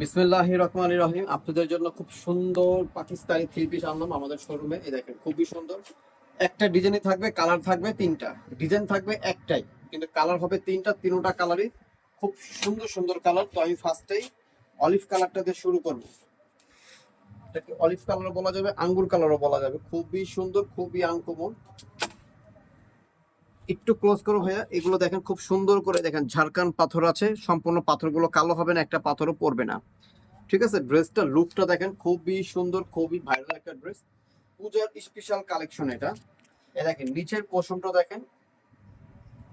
বিসমিল্লাহ রহমান রহিম। আপনাদের জন্য খুব সুন্দর পাকিস্তানি থ্রি পিস আনলাম আমাদের শোরুমে। এই দেখেন, খুবই সুন্দর। একটা ডিজাইনই থাকবে, কালার থাকবে তিনটা। ডিজাইন থাকবে একটাই, কিন্তু কালার হবে তিনটা তিনটা কালারই। খুব সুন্দর সুন্দর কালার। তো আমি ফার্স্টেই অলিভ কালারটা দিয়ে শুরু করব। এটাকে অলিভ কালারও বলা যাবে, আঙ্গুর কালারও বলা যাবে। খুবই সুন্দর, খুবই আনকমন একটু ক্লোজ করো ভাইয়া। এগুলো দেখেন খুব সুন্দর করে দেখেন ঝাড়খান পাথর আছে, সম্পূর্ণ পাথরগুলো কালো হবে না, একটা পাথরও পড়বে না। ঠিক আছে? ড্রেসটা লুকটা দেখেন, খুবই সুন্দর, খুবই ভাইরাল একটা ড্রেস পূজার স্পেশাল কালেকশন এটা। এ দেখেন, নিচের পোষণটা দেখেন।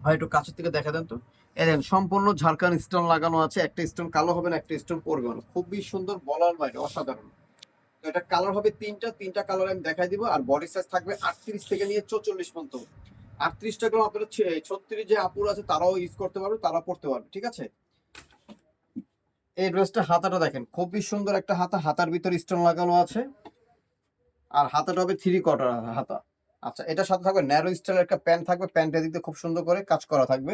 ভাই, একটু কাছের থেকে দেখা দেন তো। এ দেখেন, সম্পূর্ণ ঝাড়খান স্টোন লাগানো আছে, একটা স্টোন কালো হবে না, একটা স্টোন পড়বে না। খুবই সুন্দর, বলার বাইরে, অসাধারণ। এটা কালার হবে তিনটা তিনটা কালার আমি দেখাই দিব, আর বডি সাইজ থাকবে আটত্রিশ থেকে নিয়ে চৌচল্লিশ পর্যন্ত। আটত্রিশটা গ্রাম আপনারা ছত্রিশ যে আপুর আছে, তারাও ইউজ করতে পারবে, তারা পড়তে পারবে, ঠিক আছে? এই ড্রেসটা হাতাটা দেখেন খুবই সুন্দর একটা হাতা, হাতার ভিতরে স্টোন লাগানো আছে। আর হাতাটা হবে থ্রি কোয়ার্টার হাতা। আচ্ছা এটার সাথে থাকবে ন্যারো স্টাইলের একটা প্যান্ট থাকবে প্যান্টের দিকে খুব সুন্দর করে কাজ করা থাকবে।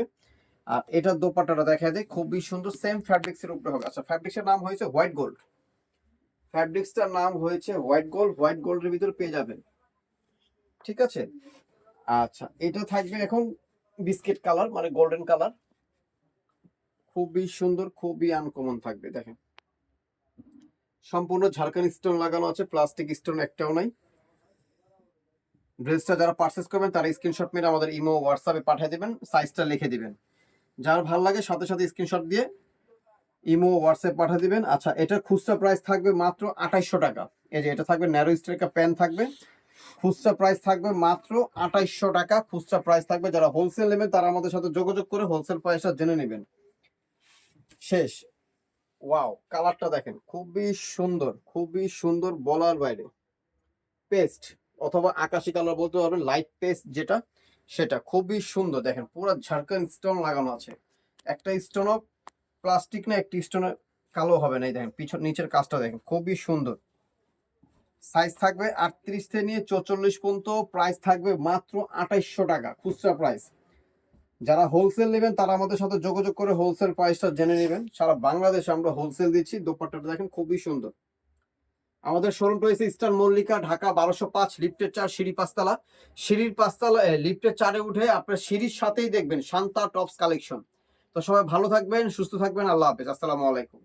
আর এটার দোপাট্টাটা দেখা যায় খুবই সুন্দর সেম ফ্যাব্রিক্স এর উপরে হবে। আচ্ছা ফ্যাব্রিক্সের নাম হয়েছে হোয়াইট গোল্ড ফ্যাব্রিক্সটার নাম হয়েছে হোয়াইট গোল্ড হোয়াইট গোল্ডের ভিতর পেয়ে যাবেন। ঠিক আছে? আচ্ছা এটা থাকবে এখন বিস্কিট কালার মানে গোল্ডেন কালার। খুবই সুন্দর, খুবই আনকমন থাকবে, দেখেন। সম্পূর্ণ ঝাড়খান স্টোন লাগানো আছে প্লাস্টিক স্টোন একটাও নাই। ড্রেসটা যারা পারচেস করবেন, তারা স্ক্রিনশট মেরে আমাদের ইমো হোয়াটসঅ্যাপে পাঠিয়ে দেবেন সাইজটা লিখে দিবেন। যার ভালো লাগে, সাথে সাথে স্ক্রিনশট দিয়ে ইমো হোয়াটসঅ্যাপ পাঠিয়ে দিবেন। আচ্ছা এটার খুচরা প্রাইস থাকবে মাত্র আঠাইশশো টাকা। এই যে, এটা থাকবে ন্যারো স্ট্রেকা প্যান থাকবে। খুচরা প্রাইস থাকবে মাত্র আঠাইশশো টাকা। খুচরা প্রাইস থাকবে যারা হোলসেল নেবেন, তারা আমাদের সাথে যোগাযোগ করে হোলসেল প্রাইসটা জেনে নেবেন। শেষ। ওয়াও কালারটা দেখেন, খুবই সুন্দর খুবই সুন্দর বলার বাইরে। পেস্ট অথবা আকাশি কালার বলতে পারবেন লাইট পেস্ট যেটা, সেটা খুবই সুন্দর। দেখেন, পুরো ঝাড়খান স্টোন লাগানো আছে। একটা স্টোনও প্লাস্টিক না, একটি স্টোনে কালো হবে না। দেখেন, পিছন নিচের কাজটা দেখেন, খুবই সুন্দর। সাইজ থাকবে আটত্রিশ থেকে নিয়ে চৌচল্লিশ পর্যন্ত প্রাইস থাকবে মাত্র আঠাইশশো টাকা, খুচরা প্রাইস যারা হোলসেল নেবেন, তারা আমাদের সাথে যোগাযোগ করে হোলসেল প্রাইসটা জেনে নেবেন। সারা বাংলাদেশে আমরা হোলসেল দিচ্ছি, দোপাট্টাটা দেখেন খুবই সুন্দর। আমাদের শোরুমটা হয়েছে ইস্টার্ন মল্লিকা, ঢাকা বারোশো পাঁচ, লিফটের চার, সিঁড়ি পাঁচতলা। সিঁড়ির পাঁচতলা লিফটের চারে উঠে আপনার সিঁড়ির সাথেই দেখবেন শান্তা টপস কালেকশন। তো সবাই ভালো থাকবেন, সুস্থ থাকবেন, আল্লাহ হাফেজ, আসসালামু আলাইকুম।